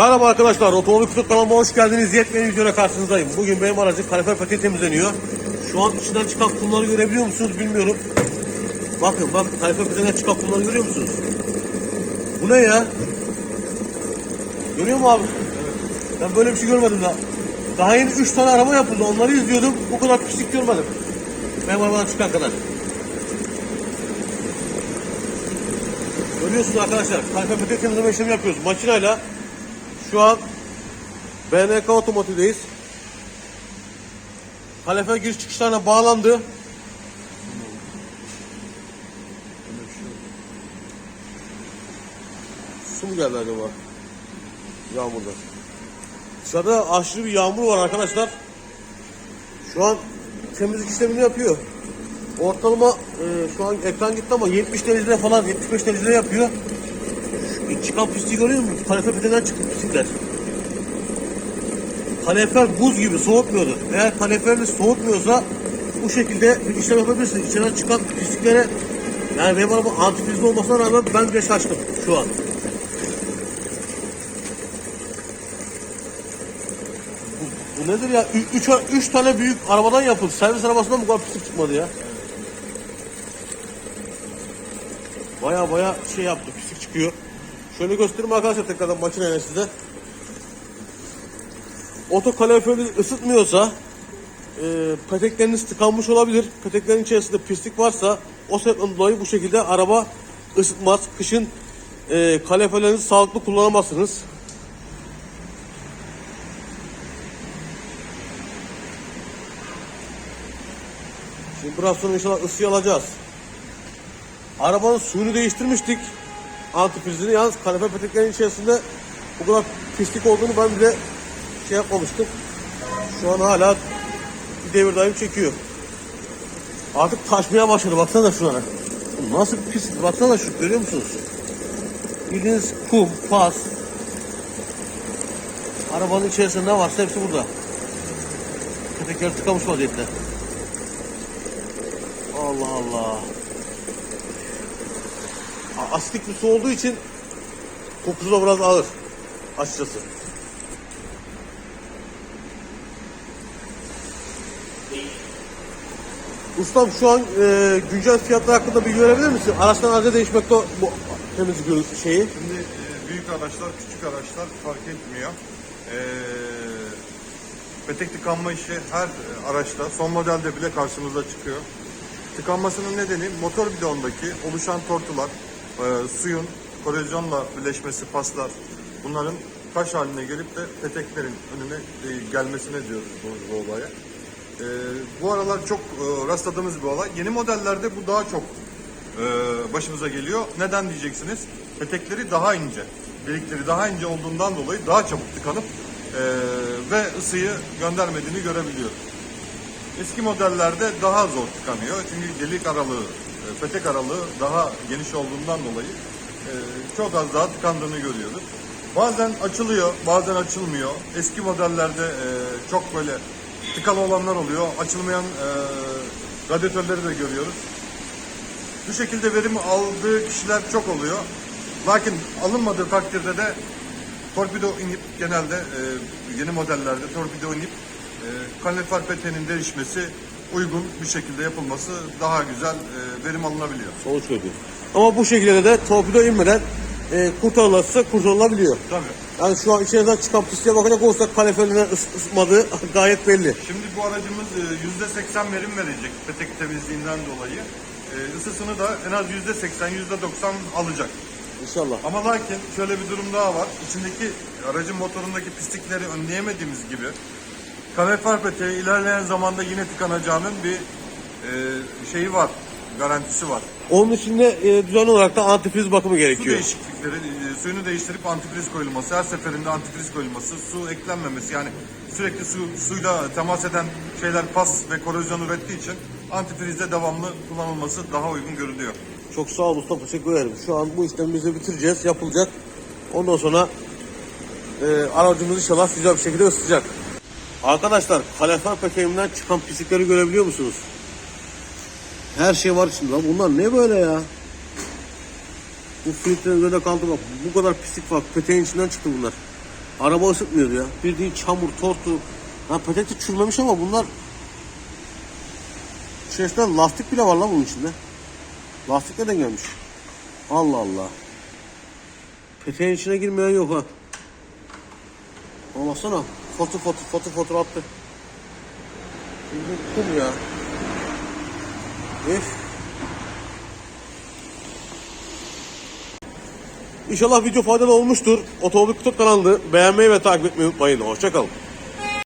Merhaba arkadaşlar, Otomobil Kutu kanalıma hoş geldiniz. Yepyeni videoyla karşınızdayım. Bugün benim aracım kalifer pati temizleniyor. Şu an içinden çıkan kumları görebiliyor musunuz bilmiyorum. Bakın bak kalifer patinden çıkan kumları görüyor musunuz? Bu ne ya? Görüyor mu abi? Ben böyle bir şey görmedim daha. Daha yeni 3 tane araba yapıldı. Onları izliyordum. Bu kadar pislik görmedim. Benim arabadan çıkan kadar. Görüyorsunuz arkadaşlar. Kalifer pati temizleme işlemi yapıyoruz. Makinayla şu an BNK Otomotiv'deyiz. Kalefer giriş çıkışlarına bağlandı. Su mu geldi acaba? Yağmurda. Dışarıda aşırı bir yağmur var arkadaşlar. Şu an temizlik işlemini yapıyor. Ortalama e, şu an ekran gitti ama 70 derecede falan 75 derecede yapıyor. Çıkan pisliği görüyor musun? Kalefer peteden çıktı pislikler. Kalefer buz gibi soğutmuyordu. Eğer kaleferini soğutmuyorsa bu şekilde bir işlem yapabilirsin. İçinden çıkan pisliklere yani benim araba antifrizli olmasına rağmen ben bile şaştım şu an. Bu, bu nedir ya? Ü- üç tane büyük arabadan yapıldı. Servis arabasından bu kadar pislik çıkmadı ya. Baya baya şey yaptı, pislik çıkıyor. Şöyle göstereyim arkadaşlar tekrardan makineyle size. Oto kaloriferi ısıtmıyorsa e, petekleriniz tıkanmış olabilir. Peteklerin içerisinde pislik varsa o sebepten dolayı bu şekilde araba ısıtmaz. Kışın e, kaloriferlerinizi sağlıklı kullanamazsınız. Şimdi biraz sonra inşallah ısıyı alacağız. Arabanın suyunu değiştirmiştik. Antifrizini yalnız kalifer peteklerin içerisinde bu kadar pislik olduğunu ben bile şey yapmamıştım. Şu an hala bir devir daim çekiyor. Artık taşmaya başladı. Baksana şuna. Bu Nasıl pislik. Baksana şu görüyor musunuz? Bildiğiniz kum, pas. Arabanın içerisinde ne varsa hepsi burada. Petekler tıkamış vaziyette. Allah Allah. Asitlik bir su olduğu için kokusu da biraz ağır. Açıkçası. Ustam şu an e, güncel fiyatlar hakkında bilgi verebilir misin? Araçtan araca değişmekte bu temizlik ürün- şeyi. Şimdi e, büyük araçlar, küçük araçlar fark etmiyor. E, petek tıkanma işi her e, araçta, son modelde bile karşımıza çıkıyor. Tıkanmasının nedeni motor bidondaki oluşan tortular, e, suyun korozyonla birleşmesi, paslar, bunların taş haline gelip de peteklerin önüne e, gelmesine diyoruz bu, bu olaya. E, bu aralar çok e, rastladığımız bir olay. Yeni modellerde bu daha çok e, başımıza geliyor. Neden diyeceksiniz? Petekleri daha ince, delikleri daha ince olduğundan dolayı daha çabuk tıkanıp e, ve ısıyı göndermediğini görebiliyoruz. Eski modellerde daha zor tıkanıyor. Çünkü delik aralığı, petek aralığı daha geniş olduğundan dolayı e, çok az daha tıkandığını görüyoruz. Bazen açılıyor, bazen açılmıyor. Eski modellerde e, çok böyle tıkalı olanlar oluyor. Açılmayan e, radyatörleri de görüyoruz. Bu şekilde verim aldığı kişiler çok oluyor. Lakin alınmadığı takdirde de torpido inip genelde e, yeni modellerde torpido inip e, kalorifer peteğinin değişmesi uygun bir şekilde yapılması daha güzel e, verim alınabiliyor. Sonuç veriyor. Ama bu şekilde de torpido inmeden e, kurtarılırsa kurtarılabiliyor. Tabii. Yani şu an içeriden çıkan pisliğe bakacak olursak kaloriferine ıs- gayet belli. Şimdi bu aracımız e, yüzde 80 verim verecek petek temizliğinden dolayı. E, ısısını da en az yüzde 80, yüzde 90 alacak. İnşallah. Ama lakin şöyle bir durum daha var. İçindeki aracın motorundaki pislikleri önleyemediğimiz gibi kalorifer peteği ilerleyen zamanda yine tıkanacağının bir e, şeyi var, garantisi var. Onun için de e, düzenli olarak da antifriz bakımı Su gerekiyor. değişiklikleri, e, suyunu değiştirip antifriz koyulması, her seferinde antifriz koyulması, su eklenmemesi yani sürekli su, suyla temas eden şeyler pas ve korozyon ürettiği için antifrizde devamlı kullanılması daha uygun görülüyor. Çok sağ ol usta teşekkür ederim. Şu an bu işlemimizi bitireceğiz. Yapılacak. Ondan sonra e, aracımız inşallah güzel bir şekilde ısıtacak. Arkadaşlar kalorifer peteğimden çıkan pislikleri görebiliyor musunuz? Her şey var içinde lan. Bunlar ne böyle ya? Bu filtrenin üzerinde kaldı bak. Bu kadar pislik var. Peteğin içinden çıktı bunlar. Araba ısıtmıyordu ya. Bildiğin çamur, tortu. Ha petek de çürümemiş ama bunlar içerisinden lastik bile var lan bunun içinde. Lastik neden gelmiş? Allah Allah. Peteğin içine girmeyen yok ha. Ama baksana. Foto foto foto foto attı. Bildiğin kum ya. Öf. İnşallah video faydalı olmuştur. Otomobil Kutu kanalını beğenmeyi ve takip etmeyi unutmayın. Hoşçakalın.